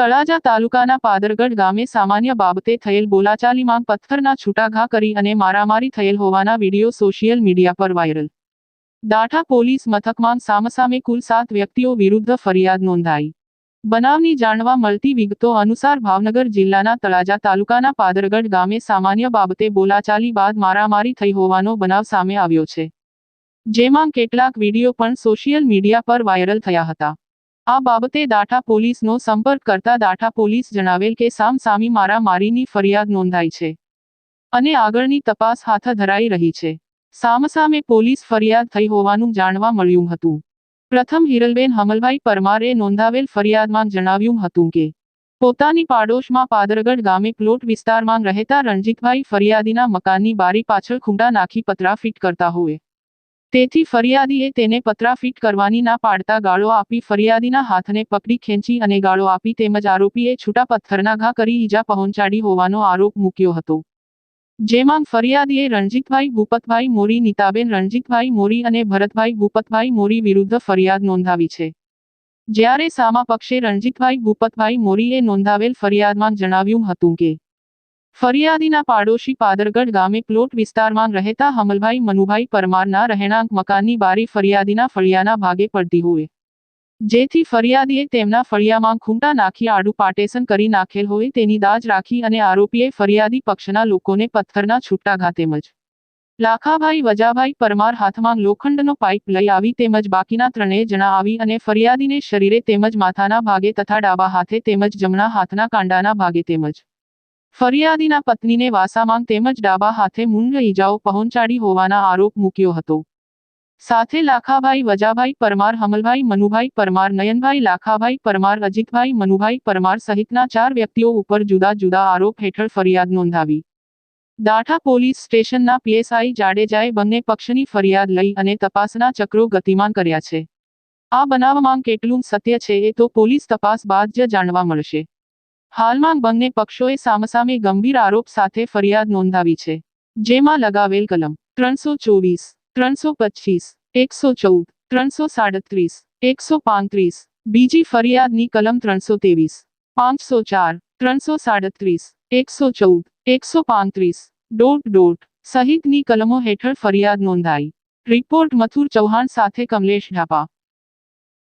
તળાજા તાલુકાના પાદરગઢ ગામે સામાન્ય બાબતે થયેલ બોલાચાલીમાં પથ્થરના છૂટાઘા કરી અને મારામારી થયેલ હોવાના વીડિયો સોશિયલ મીડિયા પર વાયરલ. દાઠા પોલીસ મથકમાં સામસામે કુલ સાત વ્યક્તિઓ વિરુદ્ધ ફરિયાદ નોંધાઈ. બનાવની જાણવા મળતી વિગતો અનુસાર ભાવનગર જિલ્લાના તળાજા તાલુકાના પાદરગઢ ગામે સામાન્ય બાબતે બોલાચાલી બાદ મારામારી થઈ હોવાનો બનાવ સામે આવ્યો છે. જેમાં કેટલાક વીડિયો પણ સોશિયલ મીડિયા પર વાયરલ થયા હતા. આ બાબતે દાઠા પોલીસનો સંપર્ક કરતા દાઠા પોલીસ જણાવેલ કે સામસામી મારામારીની ફરિયાદ નોંધાઈ છે અને આગળની તપાસ હાથ ધરાઈ રહી છે. સામસામે પોલીસ ફરિયાદ થઈ હોવાનું જાણવા મળ્યું હતું. પ્રથમ હિરલબેન હમલભાઈ પરમારે નોંધાવેલ ફરિયાદમાં જણાવ્યું હતું કે, પોતાની પાડોશમાં પાદરગઢ ગામે પ્લોટ વિસ્તારમાં રહેતા રણજીતભાઈ ફરિયાદીના મકાનની બારી પાછળ ખૂંડા નાખી પતરા ફિટ કરતા હોય. તેથી ફરિયાદીએ તેને પતરા ફિટ કરવાની ના પાડતા ગાળો આપી ફરિયાદીના હાથને પકડી ખેંચી અને ગાળો આપી તેમજ આરોપીએ છૂટા પથ્થરના ઘા કરી ઈજા પહોંચાડી હોવાનો આરોપ મૂક્યો હતો. જેમાં ફરિયાદીએ રણજીતભાઈ ભૂપતભાઈ મોરી, નીતાબેન રણજીતભાઈ મોરી અને ભરતભાઈ ભૂપતભાઈ મોરી વિરુદ્ધ ફરિયાદ નોંધાવી છે. જ્યારે સામા પક્ષે રણજીતભાઈ ભૂપતભાઈ મોરીએ નોંધાવેલ ફરિયાદમાં જણાવ્યું હતું કે ફરિયાદીના પાડોશી પાદરગઢ ગામે પ્લોટ વિસ્તારમાં રહેતા હમલભાઈ મનુભાઈ પરમારના રહેણાંક મકાનની બારી ફરિયાદીના ફળિયાના ભાગે પડતી હોય. જેથી ફરિયાદીએ તેમના ફળિયામાં ખૂંટા નાખી આડું પાટેશન કરી નાખેલ હોય તેની દાજ રાખી અને આરોપીએ ફરિયાદી પક્ષના લોકોને પથ્થરના છૂટાઘા તેમજ લાખાભાઈ વજાભાઈ પરમાર હાથમાં લોખંડનો પાઇપ લઈ આવી તેમજ બાકીના ત્રણેય જણા આવી અને ફરિયાદીને શરીરે તેમજ માથાના ભાગે તથા ડાબા હાથે તેમજ જમણા હાથના કાંડાના ભાગે તેમજ ફરિયાદીના પત્નીને વાસામાં તેમજ ડાબા હાથે મૂંઢ ઈજાઓ પહોંચાડી હોવાના આરોપ મૂક્યો હતો. સાથે લાખાભાઈ વજાભાઈ પરમાર, હમલભાઈ મનુભાઈ પરમાર, નયનભાઈ લાખાભાઈ પરમાર, અજીતભાઈ મનુભાઈ પરમાર સહિતના ચાર વ્યક્તિઓ ઉપર જુદા જુદા આરોપ હેઠળ ફરિયાદ નોંધાવી. દાઠા પોલીસ સ્ટેશનના પીએસઆઈ જાડેજાએ બંને પક્ષની ફરિયાદ લઈ અને તપાસના ચક્રો ગતિમાન કર્યા છે. આ બનાવમાં કેટલું સત્ય છે એ તો પોલીસ તપાસ બાદ જ જાણવા મળશે. હાલમાં બંને પક્ષોએ સામસામે ગંભીર આરોપ સાથે ફરિયાદ નોંધાવી છે, જેમાં લગાવેલ કલમ ત્રણસો ચોવીસ, ત્રણસો પચીસ, એકસો ચૌદ, ત્રણસો સાડત્રીસ, એકસો પાંત્રીસ, બીજી ફરિયાદની કલમ ત્રણસો ત્રેવીસ, પાંચસો ચાર, ત્રણસો સાડત્રીસ, એકસો ચૌદ, એકસો પાંત્રીસ, ડોટ ડોટ સહિતની કલમો હેઠળ ફરિયાદ નોંધાઈ. રિપોર્ટ મથુર ચૌહાણ સાથે કમલેશ ઢાપા.